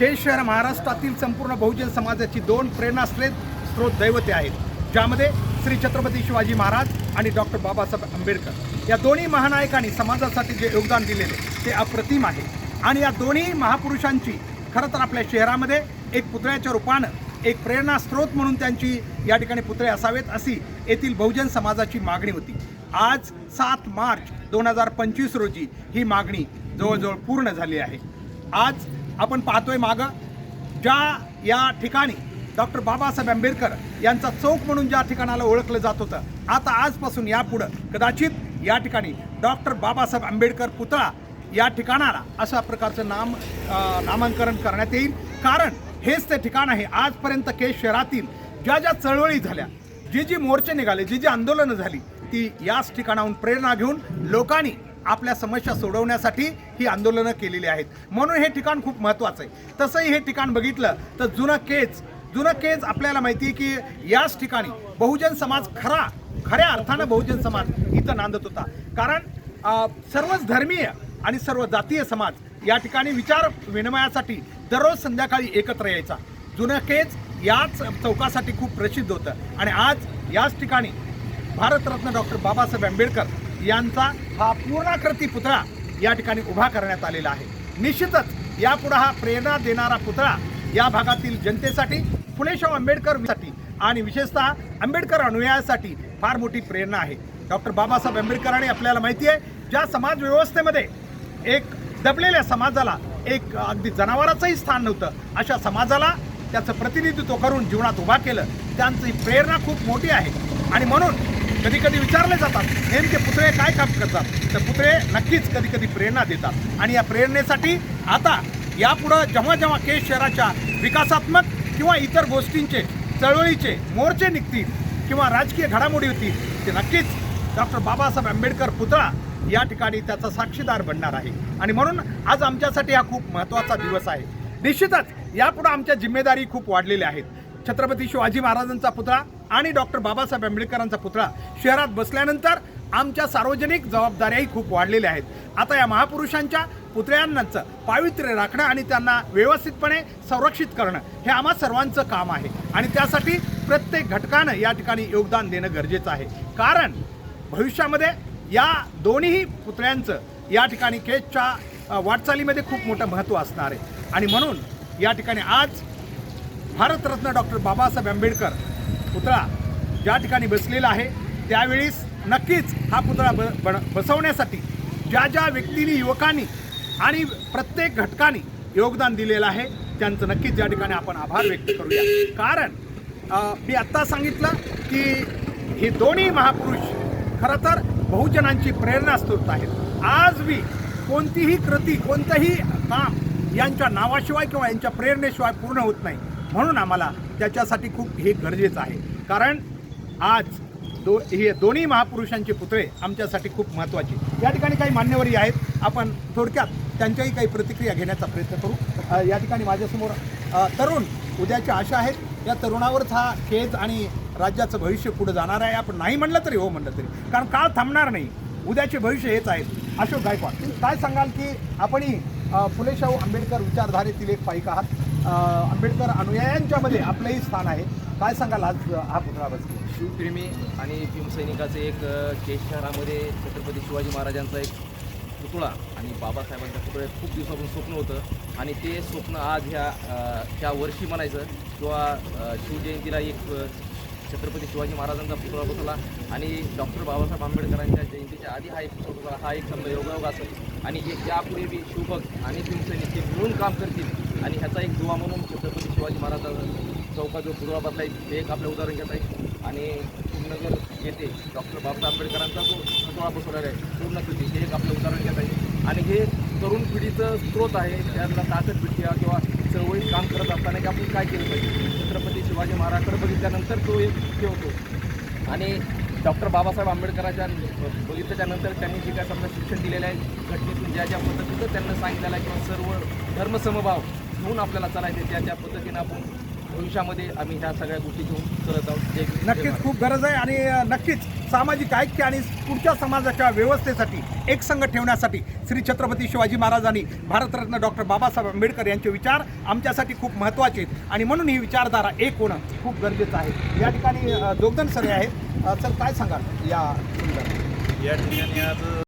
केज शहर महाराष्ट्रातील संपूर्ण बहुजन समाजाची दोन प्रेरणास्त्रे स्रोत दैवते आहेत. ज्यामध्ये श्री छत्रपती शिवाजी महाराज आणि डॉक्टर बाबासाहेब आंबेडकर. या दोन्ही महानायकांनी समाजासाठी जे योगदान दिलेले ते अप्रतिम आहे. आणि या दोन्ही महापुरुषांची खरं तर आपल्या शहरामध्ये एक पुतळ्याच्या रूपानं एक प्रेरणास्त्रोत म्हणून त्यांची या ठिकाणी पुतळे असावेत अशी येथील बहुजन समाजाची मागणी होती. आज सात मार्च दोन हजार पंचवीस रोजी ही मागणी जवळजवळ पूर्ण झाली आहे. आज आपण पाहतोय मागं. ज्या या ठिकाणी डॉक्टर बाबासाहेब आंबेडकर यांचा चौक म्हणून ज्या ठिकाणाला ओळखलं जात होतं आता आजपासून यापुढं कदाचित या ठिकाणी डॉक्टर बाबासाहेब आंबेडकर पुतळा या ठिकाणाला अशा प्रकारचं नाम नामांकरण करण्यात येईल. कारण हेच ते ठिकाण आहे. आजपर्यंत केज शहरातील ज्या ज्या चळवळी झाल्या जी जी मोर्चे निघाले जी जी आंदोलनं झाली ती याच ठिकाणाहून प्रेरणा घेऊन लोकांनी आपल्या समस्या सोडवण्यासाठी ही आंदोलनं केलेली आहेत. म्हणून हे ठिकाण खूप महत्त्वाचं आहे. तसंही हे ठिकाण बघितलं तर जुनं केज जुनं केज आपल्याला माहिती आहे की याच ठिकाणी बहुजन समाज खरा खऱ्या अर्थानं बहुजन समाज इथं नांदत होता. कारण सर्वच धर्मीय आणि सर्व जातीय समाज या ठिकाणी विचार विनिमयासाठी दररोज संध्याकाळी एकत्र यायचा. जुनं केज याच चौकासाठी खूप प्रसिद्ध होतं. आणि आज याच ठिकाणी भारतरत्न डॉक्टर बाबासाहेब आंबेडकर यांचा हा पूर्णाकृती पुतळा या ठिकाणी उभा करण्यात आलेला आहे. निश्चितच यापुढे हा प्रेरणा देणारा पुतळा या भागातील जनतेसाठी फुलेशाव आंबेडकरसाठी आणि विशेषतः आंबेडकर अनुयायासाठी फार मोठी प्रेरणा आहे. डॉक्टर बाबासाहेब आंबेडकरांनी आपल्याला माहिती आहे ज्या समाज व्यवस्थेमध्ये एक दबलेल्या समाजाला एक अगदी जनावराचंही स्थान नव्हतं अशा समाजाला त्याचं प्रतिनिधित्व करून जीवनात उभा केलं. त्यांची प्रेरणा खूप मोठी आहे. आणि म्हणून कधी कधी विचारले जातात नेमके पुतळे काय काम करतात? तर पुतळे नक्कीच कधी कधी प्रेरणा देतात. आणि या प्रेरणेसाठी आता यापुढं जेव्हा जेव्हा केस शहराच्या विकासात्मक किंवा इतर गोष्टींचे चळवळीचे मोर्चे निघतील किंवा राजकीय घडामोडी होतील ते नक्कीच डॉक्टर बाबासाहेब आंबेडकर पुतळा या ठिकाणी त्याचा साक्षीदार बनणार आहे. आणि म्हणून आज आमच्यासाठी हा खूप महत्त्वाचा दिवस आहे. निश्चितच यापुढं आमच्या जिम्मेदारी खूप वाढलेल्या आहेत. छत्रपती शिवाजी महाराजांचा पुतळा आणि डॉक्टर बाबासाहेब आंबेडकरांचा पुतळा शहरात बसल्यानंतर आमच्या सार्वजनिक जबाबदाऱ्याही खूप वाढलेल्या आहेत. आता या महापुरुषांच्या पुतळ्यांचं पावित्र्य राखणं आणि त्यांना व्यवस्थितपणे संरक्षित करणं हे आम्हा सर्वांचं काम आहे. आणि त्यासाठी प्रत्येक घटकानं या ठिकाणी योगदान देणं गरजेचं आहे. कारण भविष्यामध्ये या दोन्ही पुतळ्यांचं या ठिकाणी केजच्या वाटचालीमध्ये खूप मोठं महत्त्व असणार आहे. आणि म्हणून या ठिकाणी आज भारतरत्न डॉक्टर बाबासाहेब आंबेडकर पुतळा ज्या ठिकाणी बसलेला आहे त्यावेळीस नक्कीच हा पुतळा ब बन बसवण्यासाठी ज्या ज्या व्यक्तींनी युवकांनी आणि प्रत्येक घटकाने योगदान दिलेलं आहे त्यांचं नक्कीच ज्या ठिकाणी आपण आभार व्यक्त करूया. कारण मी आत्ता सांगितलं की हे दोन्ही महापुरुष खरं तर बहुजनांची प्रेरणा स्रोत आहेत. आज मी कोणतीही कृती कोणतंही काम यांच्या नावाशिवाय किंवा यांच्या प्रेरणेशिवाय पूर्ण होत नाही. म्हणून आम्हाला त्याच्यासाठी खूप हे गरजेचं आहे. कारण आज दो हे दोन्ही महापुरुषांचे पुतळे आमच्यासाठी खूप महत्त्वाचे. या ठिकाणी काही मान्यवरी आहेत. आपण थोडक्यात त्यांच्याही काही प्रतिक्रिया घेण्याचा प्रयत्न करू. या ठिकाणी माझ्यासमोर तरुण उद्याच्या आशा आहेत या तरुणावरच हा खेळ आणि राज्याचं भविष्य पुढे जाणार आहे. आपण नाही म्हणलं तरी हो म्हणलं तरी. कारण काळ थांबणार नाही. उद्याचे भविष्य हेच आहेत अशोक गायकवाड काय सांगाल की आपणही फुले शाहू आंबेडकर विचारधारेतील एक पाईक आहात? आंबेडकर अनुयायांच्या मध्ये आपलंही स्थान आहे. काय सांगाल आज हा पुतळा बसतो शिवप्रेमी आणि भीमसैनिकाचं एक केश शहरामध्ये छत्रपती शिवाजी महाराजांचा एक पुतळा आणि बाबासाहेबांच्या पुतळ्यात खूप दिवसापासून स्वप्न होतं. आणि ते स्वप्न आज ह्या ह्या वर्षी म्हणायचं किंवा शिवजयंतीला एक छत्रपती शिवाजी महाराजांचा पुतळा बसला आणि डॉक्टर बाबासाहेब आंबेडकरांच्या जयंतीच्या आधी हा एक पुतळा हा एक समजा योगायोग असेल. आणि हे यापुढे बी शिवभक्त आणि भीमसैनिक हे मिळून काम करतील. आणि ह्याचा एक दुवा म्हणून छत्रपती शिवाजी महाराजांचा चौका जो पुरवा बसला आहे ते एक आपलं उदाहरण घेत आहे आणि नगर येथे डॉक्टर बाबासाहेब आंबेडकरांचा जो पुतळा बसवलेला आहे पूर्णकृती हे एक आपलं उदाहरण घेत आहे आणि हे तरुण पिढीचं स्रोत आहे त्यांना ताकद भेटते किंवा चळवळीत काम करत असताना की आपण काय केलं पाहिजे? छत्रपती शिवाजी महाराजांकडे बघितल्यानंतर तो एक हे होतो. आणि डॉक्टर बाबासाहेब आंबेडकरांच्या बघितल्याच्या नंतर त्यांनी जे काय समजा शिक्षण दिलेलं आहे घटनेतून ज्या ज्या पद्धतीचं त्यांना सांगितलेलं आहे किंवा सर्व धर्मसमभाव घेऊन आपल्याला चालायचे त्या त्या पद्धतीनं आपण भविष्यामध्ये आम्ही ह्या सगळ्या गोष्टी घेऊन करत आहोत नक्कीच. खूप गरज आहे आणि नक्कीच सामाजिक ऐक्य आणि पुढच्या समाजाच्या व्यवस्थेसाठी एकसंघ ठेवण्यासाठी श्री छत्रपती शिवाजी महाराजांनी भारतरत्न डॉक्टर बाबासाहेब आंबेडकर यांचे विचार आमच्यासाठी खूप महत्त्वाचे आहेत. आणि म्हणून ही विचारधारा एक होणं खूप गरजेचं आहे. या ठिकाणी अ, जोगदन सर आहेत. सर काय सांगाल या या ठिकाणी आज